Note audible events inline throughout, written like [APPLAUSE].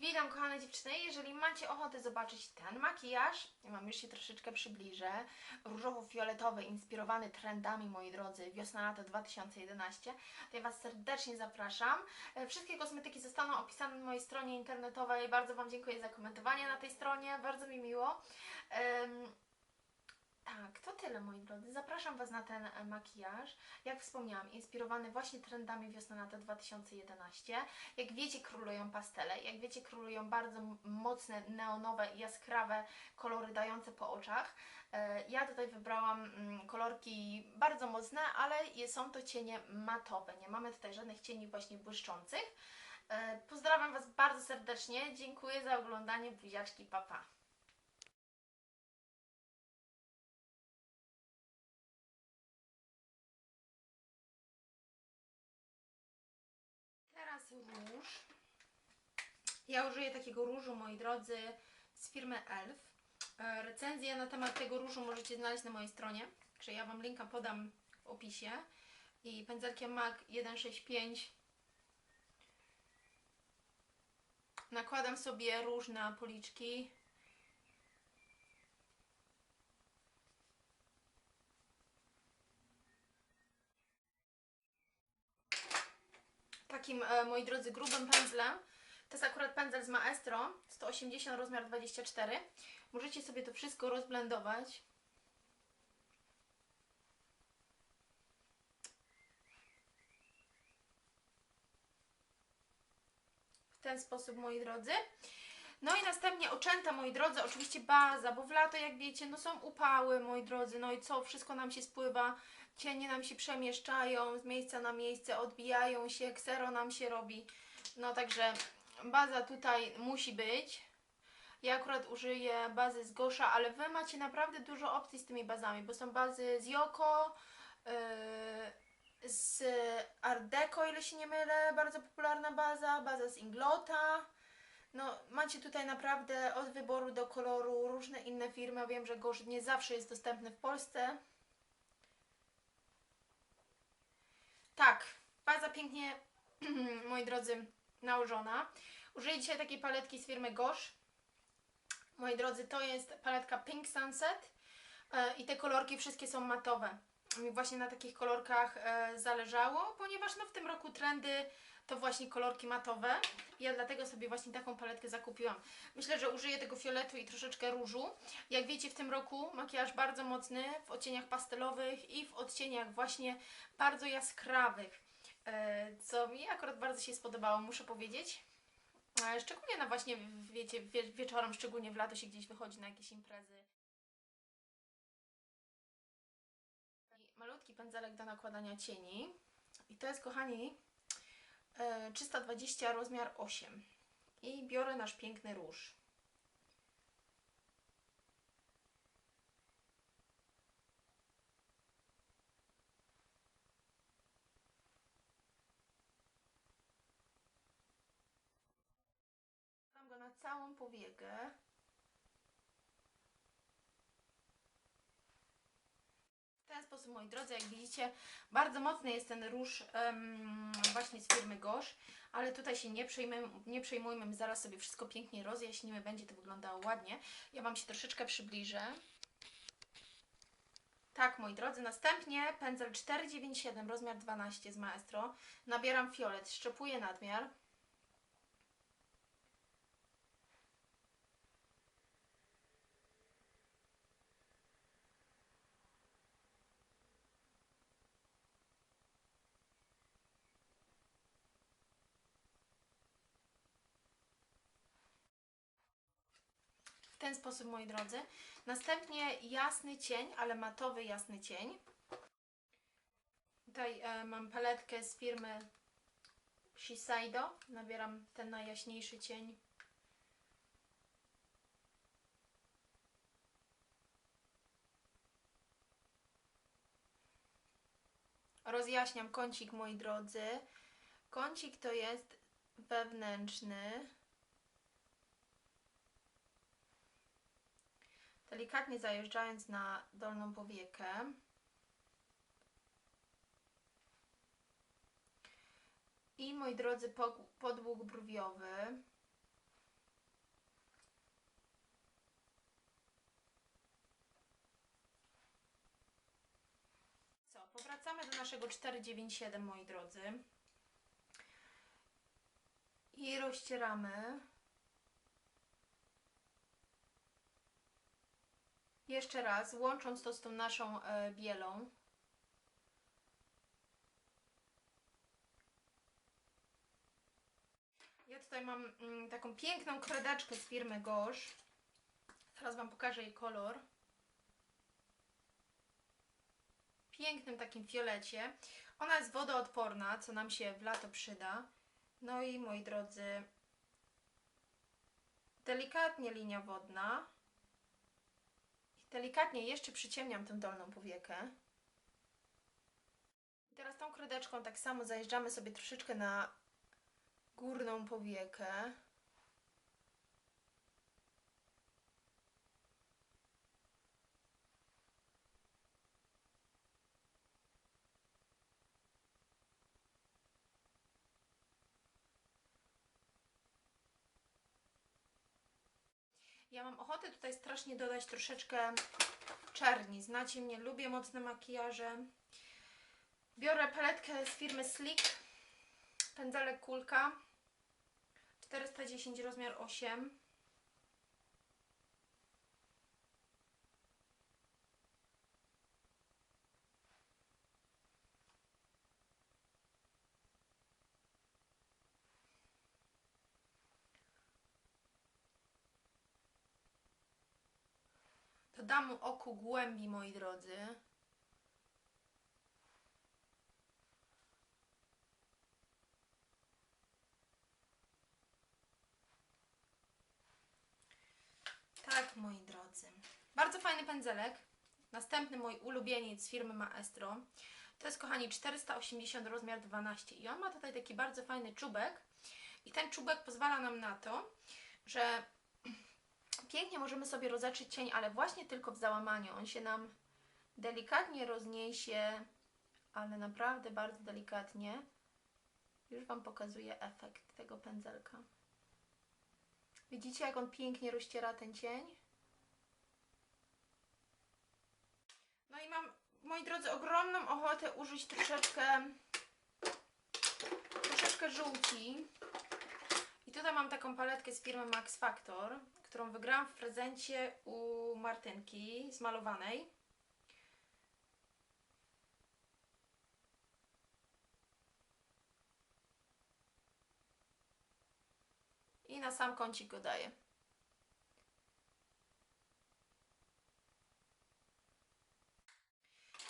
Witam kochane dziewczyny, jeżeli macie ochotę zobaczyć ten makijaż, ja mam już się troszeczkę przybliżę, różowo-fioletowy, inspirowany trendami, moi drodzy, wiosna-lato 2011, to ja Was serdecznie zapraszam. E, Wszystkie kosmetyki zostaną opisane na mojej stronie internetowej, bardzo Wam dziękuję za komentowanie na tej stronie, bardzo mi miło. Tak, to tyle moi drodzy. Zapraszam Was na ten e, makijaż. Jak wspomniałam, inspirowany właśnie trendami wiosna-lata 2011. Jak wiecie, królują pastele. Jak wiecie, królują bardzo mocne, neonowe, jaskrawe kolory dające po oczach. E, Ja tutaj wybrałam mm, kolorki bardzo mocne, ale są to cienie matowe. Nie mamy tutaj żadnych cieni właśnie błyszczących. E, Pozdrawiam Was bardzo serdecznie. Dziękuję za oglądanie. Buziaczki, papa. Pa. Róż. Ja użyję takiego różu, moi drodzy, z firmy Elf. E, Recenzję na temat tego różu możecie znaleźć na mojej stronie, także ja Wam linka podam w opisie. I pędzelkiem MAC 165 nakładam sobie róż na policzki. Takim, e, moi drodzy, grubym pędzlem. To jest akurat pędzel z Maestro, 180 rozmiar 24. Możecie sobie to wszystko rozblendować. W ten sposób, moi drodzy. No i następnie oczęta, moi drodzy, oczywiście baza, bo w lato, jak wiecie, no są upały, moi drodzy, no i co, wszystko nam się spływa, cienie nam się przemieszczają z miejsca na miejsce, odbijają się, ksero nam się robi, no także baza tutaj musi być. Ja akurat użyję bazy z Gosha, ale Wy macie naprawdę dużo opcji z tymi bazami, bo są bazy z Yoko, yy, z Art Deco, ile się nie mylę, bardzo popularna baza, baza z Inglota. No, macie tutaj naprawdę od wyboru do koloru różne inne firmy. Wiem, że Gosh nie zawsze jest dostępny w Polsce. Tak, baza pięknie, [CLEARS THROAT] moi drodzy, nałożona. Użyję dzisiaj takiej paletki z firmy Gosh. Moi drodzy, to jest paletka Pink Sunset e, i te kolorki wszystkie są matowe. Mi właśnie na takich kolorkach e, zależało, ponieważ no, w tym roku trendy to właśnie kolorki matowe. Ja dlatego sobie właśnie taką paletkę zakupiłam. Myślę, że użyję tego fioletu i troszeczkę różu. Jak wiecie, w tym roku makijaż bardzo mocny w odcieniach pastelowych i w odcieniach właśnie bardzo jaskrawych. e, Co mi akurat bardzo się spodobało, muszę powiedzieć. E, Szczególnie na właśnie, wiecie, wie, wieczorem, szczególnie w lato się gdzieś wychodzi na jakieś imprezy. Malutki pędzelek do nakładania cieni. I to jest, kochani, 320 rozmiar 8. I biorę nasz piękny róż. Go na całą powiekę. Sposób, moi drodzy, jak widzicie, bardzo mocny jest ten róż em, właśnie z firmy Gosh, ale tutaj się nie, przejmujmy, nie przejmujmy, my zaraz sobie wszystko pięknie rozjaśnimy, będzie to wyglądało ładnie. Ja Wam się troszeczkę przybliżę. Tak, moi drodzy, następnie pędzel 497, rozmiar 12 z Maestro. Nabieram fiolet, szczepuję nadmiar. W ten sposób, moi drodzy. Następnie jasny cień, ale matowy jasny cień. Tutaj e, mam paletkę z firmy Shiseido. Nabieram ten najjaśniejszy cień. Rozjaśniam kącik, moi drodzy. Kącik to jest wewnętrzny. delikatnie zajeżdżając na dolną powiekę. I moi drodzy, podłóg brwiowy. Co, powracamy do naszego 497, moi drodzy. I rozcieramy. Jeszcze raz, łącząc to z tą naszą e, bielą. Ja tutaj mam mm, taką piękną kredeczkę z firmy Gosh. Teraz Wam pokażę jej kolor. Pięknym takim fiolecie. Ona jest wodoodporna, co nam się w lato przyda. No i moi drodzy, delikatnie linia wodna. Delikatnie jeszcze przyciemniam tę dolną powiekę. I teraz tą kredeczką tak samo zajeżdżamy sobie troszeczkę na górną powiekę. Ja mam ochotę tutaj strasznie dodać troszeczkę czerni. Znacie mnie, lubię mocne makijaże. Biorę paletkę z firmy Slick, pędzelek kulka, 410 rozmiar 8. Dodam oku głębi, moi drodzy. Tak, moi drodzy. Bardzo fajny pędzelek. Następny mój ulubieniec firmy Maestro. To jest, kochani, 480 rozmiar 12. I on ma tutaj taki bardzo fajny czubek. I ten czubek pozwala nam na to, że pięknie możemy sobie rozetrzeć cień, ale właśnie tylko w załamaniu. On się nam delikatnie rozniesie, ale naprawdę bardzo delikatnie. Już Wam pokazuję efekt tego pędzelka. Widzicie, jak on pięknie rozciera ten cień? No i mam, moi drodzy, ogromną ochotę użyć troszeczkę troszeczkę żółci. Tutaj mam taką paletkę z firmy Max Factor, którą wygrałam w prezencie u Martynki zmalowanej. I na sam kącik go daję.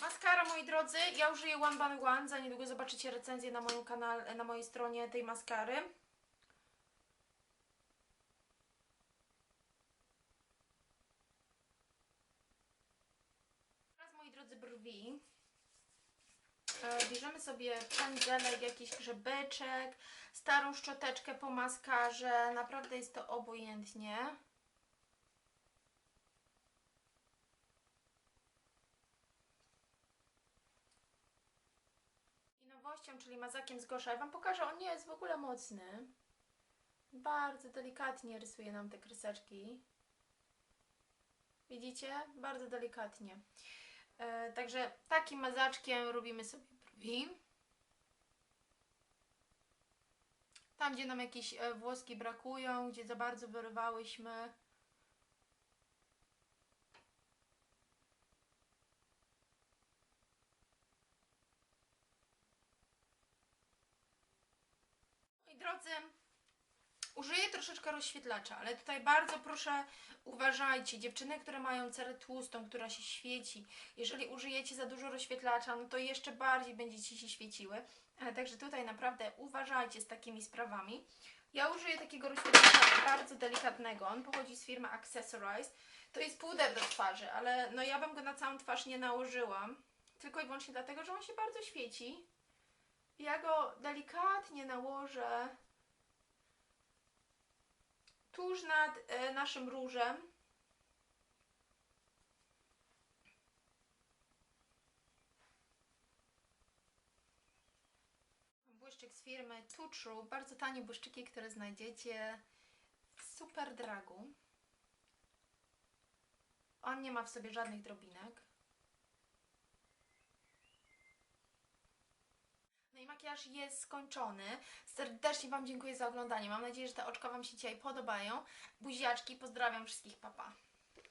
Maskara, moi drodzy, ja użyję One by One, za niedługo zobaczycie recenzję na moim kanale, na mojej stronie tej maskary. Teraz, moi drodzy, brwi. E, Bierzemy sobie pędzelek, jakiś grzebeczek, starą szczoteczkę po maskarze. Naprawdę jest to obojętnie. I nowością, czyli mazakiem z Gosza. Ja Wam pokażę, on nie jest w ogóle mocny. Bardzo delikatnie rysuje nam te kreseczki. Widzicie? Bardzo delikatnie. E, także takim mazaczkiem robimy sobie brwi. Tam, gdzie nam jakieś e, włoski brakują, gdzie za bardzo wyrywałyśmy. Drodzy, użyję troszeczkę rozświetlacza, ale tutaj bardzo proszę uważajcie, dziewczyny, które mają cerę tłustą, która się świeci, jeżeli użyjecie za dużo rozświetlacza, no to jeszcze bardziej będziecie się świeciły. Także tutaj naprawdę uważajcie z takimi sprawami. Ja użyję takiego rozświetlacza bardzo delikatnego. On pochodzi z firmy Accessorize. To jest puder do twarzy, ale no ja bym go na całą twarz nie nałożyłam. Tylko i wyłącznie dlatego, że on się bardzo świeci. Ja go delikatnie nałożę tuż nad e, naszym różem. Błyszczyk z firmy True. Bardzo tanie błyszczyki, które znajdziecie w Super Dragu. On nie ma w sobie żadnych drobinek. No i makijaż jest skończony. Serdecznie Wam dziękuję za oglądanie. Mam nadzieję, że te oczka Wam się dzisiaj podobają. Buziaczki, pozdrawiam wszystkich, papa. Pa.